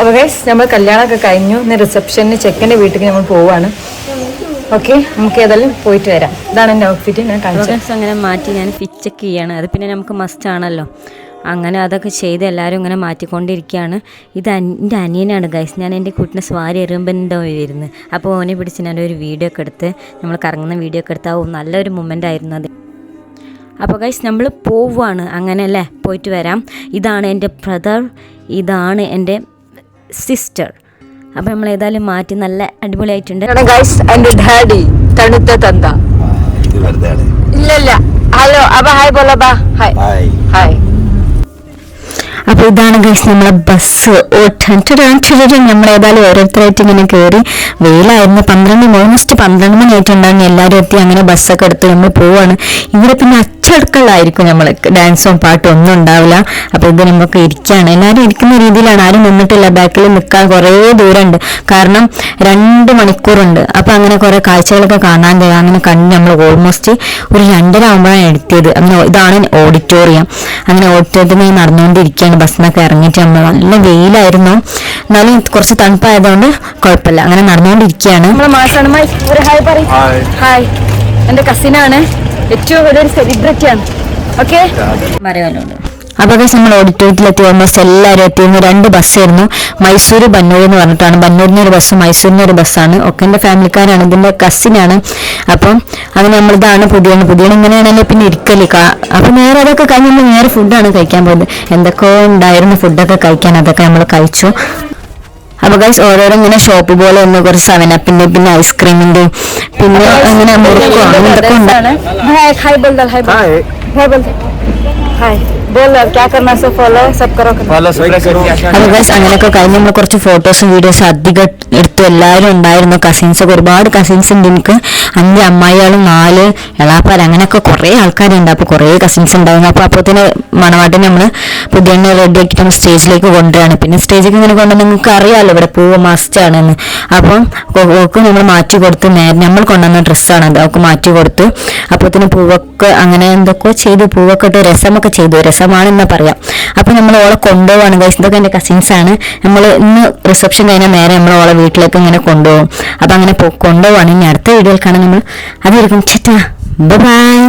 അപ്പോൾ ഗൈസ് നമ്മൾ കല്യാണമൊക്കെ കഴിഞ്ഞു. ഇന്ന് റിസപ്ഷന് ചെക്കന്റെ വീട്ടിലേക്ക് നമ്മൾ പോവാണ്. ഓക്കെ നമുക്ക് ഏതായാലും പോയിട്ട് വരാം. ഇതാണ് എന്റെ ഔട്ട്ഫിറ്റ് ഞാൻ കാണിച്ചത് അങ്ങനെ മാറ്റി ഞാൻ ഫിറ്റ് ചെക്ക് ചെയ്യാണ്. അത് പിന്നെ നമുക്ക് മസ്റ്റ് ആണല്ലോ. അങ്ങനെ അതൊക്കെ ചെയ്ത് എല്ലാവരും ഇങ്ങനെ മാറ്റിക്കൊണ്ടിരിക്കുകയാണ്. ഇത് എന്റെ അനിയനാണ് ഗൈസ് ഞാൻ എന്റെ കുട്ടിനെ സ്വാരി എറിയുമ്പോൾ എന്താ വരുന്നത് അപ്പോൾ ഓനെ പിടിച്ച് ഞാനൊരു വീഡിയോ ഒക്കെ എടുത്ത് നമ്മൾ കറങ്ങുന്ന വീഡിയോ ഒക്കെ എടുത്ത് ഓ നല്ലൊരു മൊമെന്റ് ആയിരുന്നു അത്. അപ്പോൾ ഗൈസ് നമ്മൾ പോവുകയാണ് അങ്ങനെയല്ലേ പോയിട്ട് വരാം. ഇതാണ് എന്റെ ബ്രദർ ഇതാണ് എന്റെ സിസ്റ്റർ അപ്പൊ നമ്മൾ ഏതായാലും മാറ്റി നല്ല അടിപൊളിയായിട്ടുണ്ട്. ഗൈസ് എന്റെ ഡാഡി തണുത്ത തന്ത. ഇത് വെറുതെ ഇല്ല ഇല്ല. ഹലോ അപ്പൊ ഹായ് ബോല ബാ. ഹായ് ഹായ് അപ്പോൾ ഇതാണ് ഗൈസ് നമ്മളെ ബസ് ഓ നമ്മൾ ഏതായാലും ഓരോരുത്തരായിട്ട് ഇങ്ങനെ കയറി വെയിലായിരുന്നു. പന്ത്രണ്ട് ഓൾമോസ്റ്റ് പന്ത്രണ്ട് മണിയായിട്ടുണ്ടായിരുന്നു എല്ലാവരും എത്തി അങ്ങനെ ബസ്സൊക്കെ എടുത്ത് നമ്മൾ പോവാണ്. ഇവിടെ പിന്നെ അച്ചടക്കളായിരിക്കും നമ്മൾ ഡാൻസും പാട്ടും ഒന്നും ഉണ്ടാവില്ല. അപ്പോൾ ഇത് നമുക്ക് ഇരിക്കുകയാണ് എല്ലാവരും ഇരിക്കുന്ന രീതിയിലാണ്. ആരും നിന്നിട്ടില്ല. ബാക്കിൽ നിൽക്കാൻ കുറേ ദൂരമുണ്ട്. കാരണം രണ്ട് മണിക്കൂറുണ്ട്. അപ്പോൾ അങ്ങനെ കുറേ കാഴ്ചകളൊക്കെ കാണാൻ തരാം അങ്ങനെ കണ്ട് നമ്മൾ ഓൾമോസ്റ്റ് ഒരു രണ്ടര ആകുമ്പോഴാണ് എടുത്തിയത് അങ്ങനെ ഇതാണ് ഓഡിറ്റോറിയം അങ്ങനെ ഓഡിറ്റോറിയത്തിൽ നിന്ന് ബസ്സിനൊക്കെ ഇറങ്ങിയിട്ട് നമ്മൾ നല്ല വെയിലായിരുന്നു. എന്നാലും കുറച്ച് തണുപ്പായതുകൊണ്ട് കുഴപ്പമില്ല. അങ്ങനെ നടന്നുകൊണ്ടിരിക്കുകയാണ്. എന്റെ ഹായ് പറയും. ഹായ്. എന്റെ കസിനാണ് ഏറ്റവും വലിയൊരു സെലിബ്രിറ്റിയാണ് ഓക്കെ ഓക്കെ അപ്പോൾ പക്ഷേ നമ്മൾ ഓഡിറ്റോറിയത്തിലെത്തി ഓൾമോസ്റ്റ് എല്ലാവരും എത്തിയിരുന്നു രണ്ട് ബസ്സായിരുന്നു മൈസൂർ ബന്നൂർ എന്ന് പറഞ്ഞിട്ടാണ്. ബന്നൂരിൽ നിന്ന് ഒരു ബസ് മൈസൂരിൽ ഒരു ബസ്സാണ് ഒക്കെ എന്റെ ഫാമിലിക്കാരാണ്. ഇതിന്റെ കസിനാണ് അപ്പം അങ്ങനെ നമ്മളിതാണ് പുതിയാണ് പുതിയാണ് ഇങ്ങനെയാണല്ലോ പിന്നെ ഇരിക്കൽ. അപ്പം നേരെ അതൊക്കെ കഴിഞ്ഞാൽ നേരെ ഫുഡാണ് കഴിക്കാൻ പോയത്. എന്തൊക്കെയോ ഉണ്ടായിരുന്നു ഫുഡൊക്കെ കഴിക്കാൻ. അതൊക്കെ നമ്മൾ കഴിച്ചു. അപ്പോൾ ഗൈസ് ഓരോരോ ഇങ്ങനെ ഷോപ്പ് പോലെ ഒന്ന് കുറച്ച് സെവൻ അപ്പിന്റെ പിന്നെ ഐസ്ക്രീമിന്റെ പിന്നെ അങ്ങനെ മുറുക്കോ അങ്ങനത്തെ ഉണ്ട്? ഹായ് ഹായ് ഹായ് ഹായ് അങ്ങനെയൊക്കെ കഴിഞ്ഞ് നമ്മൾ കുറച്ച് ഫോട്ടോസും വീഡിയോസും അധികം എടുത്തു. എല്ലാവരും ഉണ്ടായിരുന്നു. കസിൻസ് ഒക്കെ ഒരുപാട് കസിൻസ് ഉണ്ട് എനിക്ക്. അഞ്ച് അമ്മായിയാളും നാല് എളാപ്പാർ അങ്ങനെയൊക്കെ കുറേ ആൾക്കാരുണ്ട്. അപ്പോൾ കുറേ കസിൻസ് ഉണ്ടായിരുന്നു അപ്പോൾ അപ്പോഴത്തേന് മണവാട്ടിനെ നമ്മൾ പുതിയ റെഡി ആക്കിയിട്ട് നമ്മൾ സ്റ്റേജിലേക്ക് കൊണ്ടുവരാണ് പിന്നെ സ്റ്റേജിലേക്ക് ഇങ്ങനെ കൊണ്ടുവന്ന് നിങ്ങൾക്ക് അറിയാമല്ലോ ഇവിടെ പൂവ് മസ്റ്റാണെന്ന് അപ്പം ഒക്കെ നമ്മൾ മാറ്റി കൊടുത്ത് നേരെ നമ്മൾ കൊണ്ടുവന്ന ഡ്രസ്സാണ് അത്. അവർക്ക് മാറ്റി കൊടുത്ത് അപ്പോഴത്തേന് പൂവൊക്കെ അങ്ങനെ എന്തൊക്കെ ചെയ്തു. പൂവൊക്കെ ഇട്ട് രസമൊക്കെ ചെയ്തു. രസം രസമാണെന്ന് പറയാം. അപ്പോൾ നമ്മൾ ഓളെ കൊണ്ടുപോവാണ് ഗൈസ് ഇതൊക്കെ എന്റെ കസിൻസ് ആണ്. നമ്മൾ ഇന്ന് റിസപ്ഷൻ കഴിഞ്ഞാൽ നേരെ നമ്മൾ ഓളെ വീട്ടിലേക്ക് ഇങ്ങനെ കൊണ്ടുപോകും. അപ്പോൾ അങ്ങനെ കൊണ്ടുപോവാണ്. ഇനി അടുത്ത വീഡിയോയിൽ കാണാൻ നമ്മൾ അതായിരിക്കും ചേട്ടാ ബൈ